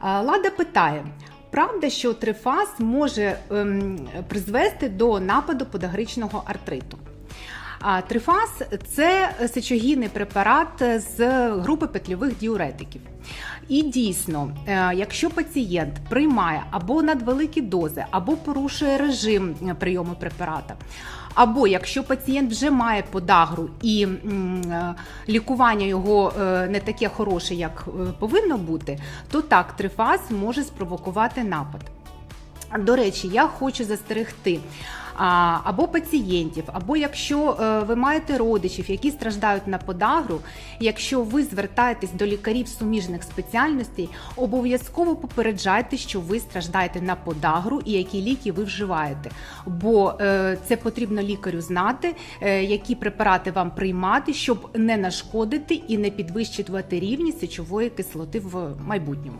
А, Лада питає: правда, що трифаз може ем, призвести до нападу подагричного артриту? А трифаз це сечогінний препарат з групи петльових діуретиків. І дійсно, е, якщо пацієнт приймає або надвеликі дози, або порушує режим е, прийому препарата, або якщо пацієнт вже має подагру і е, лікування його не таке хороше, як повинно бути, то так трифаз може спровокувати напад. До речі, я хочу застерегти або пацієнтів, або якщо е, ви маєте родичів, які страждають на подагру, якщо ви звертаєтесь до лікарів суміжних спеціальностей, обов'язково попереджайте, що ви страждаєте на подагру і які ліки ви вживаєте. Бо е, це потрібно лікарю знати, е, які препарати вам приймати, щоб не нашкодити і не підвищувати рівні сечової кислоти в майбутньому.